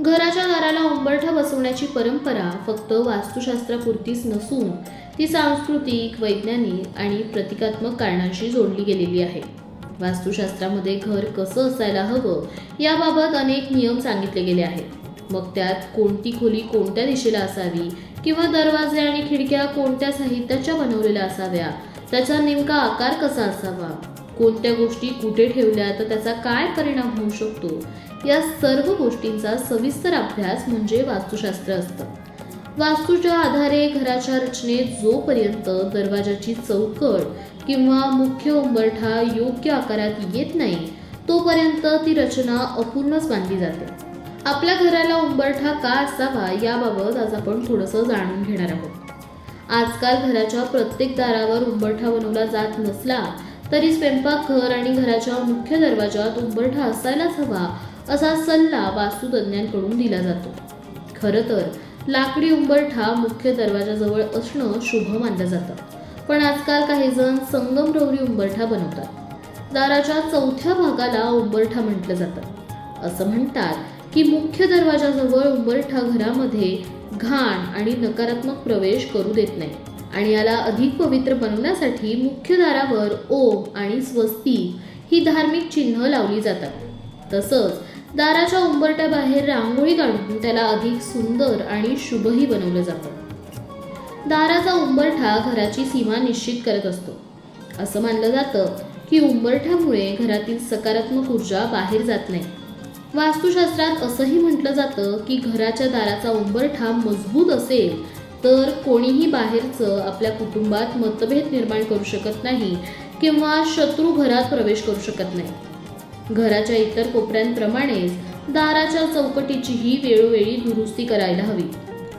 घराच्या दाराला उंबरठा बसवण्याची परंपरा फक्त वास्तुशास्त्रापुरतीच नसून ती सांस्कृतिक वैज्ञानिक आणि प्रतिकात्मक कारणांशी जोडली गेलेली आहे. वास्तुशास्त्रामध्ये घर कसं असायला हवं याबाबत अनेक नियम सांगितले गेले आहेत. मग त्यात कोणती खोली कोणत्या दिशेला असावी किंवा दरवाजे आणि खिडक्या कोणत्या साहित्याच्या बनवलेल्या असाव्या त्याचा नेमका आकार कसा असावा? कोणत्या गोष्टी कुठे ठेवल्या तर त्याचा काय परिणाम होऊ शकतो? या सर्व गोष्टींचा सविस्तर अभ्यास म्हणजे वास्तुशास्त्र असतं. वास्तूच्या आधारे घराच्या रचनेत जोपर्यंत दरवाजाची चौकट किंवा मुख्य उंबरठा योग्य आकारात येत नाही तोपर्यंत ती रचना अपूर्णच मानली जाते. आपल्या घराला उंबरठा का असावा याबाबत आज आपण थोडंसं जाणून घेणार आहोत. आजकाल घराच्या प्रत्येक दारावर उंबरठा बनवला जात नसला तरी स्वयंपाकघर आणि घराच्या मुख्य दरवाजात उंबरठा असायलाच हवा असा सल्ला वास्तुतज्ञांकडून दिला जातो. खरं तर लाकडी उंबरठा मुख्य दरवाजाजवळ असणं शुभ मानलं जातं. पण आजकाल काही जण संगमरवरी उंबरठा बनवतात. दाराच्या चौथ्या भागाला उंबरठा म्हटलं जातं. असं म्हणतात की मुख्य दरवाजाजवळ उंबरठा घरामध्ये घाण आणि नकारात्मक प्रवेश करू देत नाही. आणि याला अधिक पवित्र बनवण्यासाठी मुख्य दारावर ओम आणि स्वस्ती ही धार्मिक चिन्ह लावली जातात. तसंच दाराच्या उंबरट्याबाहेर रांगोळी काढून त्याला अधिक सुंदर आणि शुभही बनवलं जातं. दाराचा उंबरठा घराची सीमा निश्चित करत असतो. असं मानलं जातं की उंबरठ्यामुळे घरातील सकारात्मक ऊर्जा बाहेर जात नाही. वास्तुशास्त्रात असंही म्हटलं जातं की घराच्या दाराचा उंबरठा मजबूत असेल तर कोणीही बाहेरचं आपल्या कुटुंबात मतभेद निर्माण करू शकत नाही किंवा शत्रू घरात प्रवेश करू शकत नाही. घराच्या इतर कोपऱ्यांप्रमाणेच दाराच्या चौकटीचीही वेळोवेळी दुरुस्ती करायला हवी.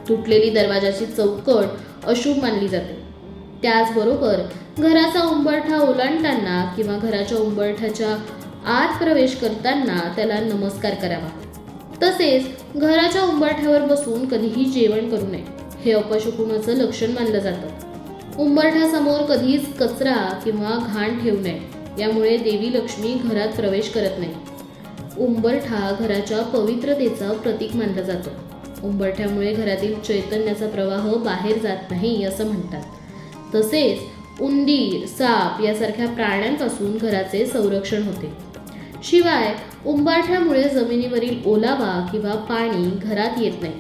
तुटलेली दरवाजाची चौकट अशुभ मानली जाते. त्याचबरोबर घराचा उंबरठा ओलांडताना किंवा घराच्या उंबरठ्याच्या आत प्रवेश करताना त्याला नमस्कार करावा. तसेच घराच्या उंबरठ्यावर बसून कधीही जेवण करू नये. हे अपशकुनाचं लक्षण मानलं जातं. उंबरठ्यासमोर कधीच कचरा किंवा घाण ठेवू नये. यामुळे देवी लक्ष्मी घरात प्रवेश करत नाही. उंबरठा घराच्या पवित्रतेचं प्रतीक मानलं जातं. उंबरठ्यामुळे घरातील चैतन्याचा प्रवाह बाहेर जात नाही असं म्हणतात. तसेच उंदीर साप यासारख्या प्राण्यांपासून घराचे संरक्षण होते. शिवाय उंबरठ्यामुळे जमिनीवरील ओलावा किंवा पाणी घरात येत नाही.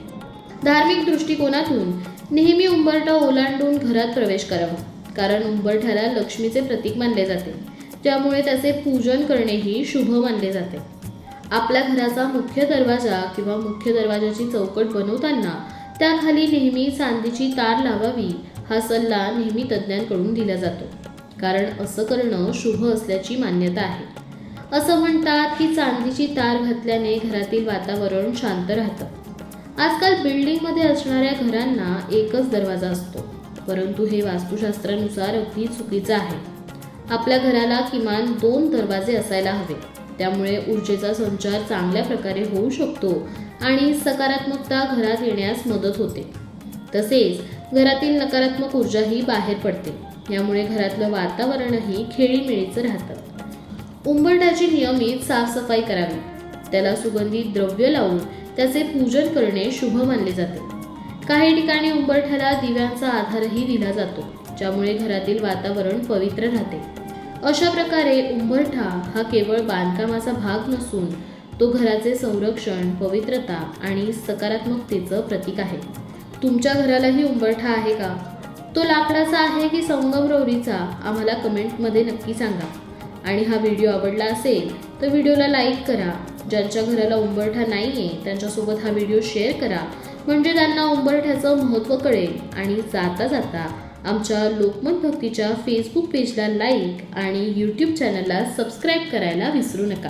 धार्मिक दृष्टिकोनातून नेहमी उंबरठा ओलांडून घरात प्रवेश करावा कारण उंबरठ्याला लक्ष्मीचे प्रतीक मानले जाते. त्यामुळे त्याचे पूजन करणेही शुभ मानले जाते. आपल्या घराचा मुख्य दरवाजा किंवा मुख्य दरवाजाची चौकट बनवताना त्याखाली नेहमी चांदीची तार लावावी हा सल्ला नेहमी तज्ज्ञांकडून दिला जातो. कारण असं करणं शुभ असल्याची मान्यता आहे. असं म्हणतात की चांदीची तार घातल्याने घरातील वातावरण शांत राहतं. आजकाल बिल्डिंगमध्ये असणाऱ्या घरांना एकच दरवाजा असतो. परंतु हे वास्तुशास्त्रानुसार अगदी चुकीचं आहे. आपल्या घराला किमान दोन दरवाजे असायला हवे. त्यामुळे ऊर्जेचा संचार चांगल्या प्रकारे होऊ शकतो आणि सकारात्मकता घरात येण्यास मदत होते. तसेच घरातील नकारात्मक ऊर्जाही बाहेर पडते. यामुळे घरातलं वातावरणही खेळीमेळीचं राहतं. उंबरठ्याची नियमित साफसफाई करावी. त्याला सुगंधित द्रव्य लावून त्याचे पूजन करणे शुभ मानले जाते. काही ठिकाणी उंबरठ्याला दिव्यांचा आधारही दिला जातो ज्यामुळे घरातील वातावरण पवित्र राहते. अशा प्रकारे उंबरठा हा केवळ बांधकामाचा भाग नसून तो घराचे संरक्षण पवित्रता आणि सकारात्मकतेचं प्रतीक आहे. तुमच्या घरालाही उंबरठा आहे का? तो लाकडाचा आहे की संगमरवरीचा? आम्हाला कमेंटमध्ये नक्की सांगा. आणि हा व्हिडिओ आवडला असेल तर व्हिडिओला लाईक करा. ज्यांच्या घराला उंबरठा नाही आहे त्यांच्यासोबत हा व्हिडिओ शेअर करा. म्हणजे त्यांना उंबरठ्याचं महत्त्व कळेल आणि जाता जाता आमच्या लोकमत भक्तीच्या फेसबुक पेजला लाईक आणि यूट्यूब चॅनलला सबस्क्राईब करायला विसरू नका.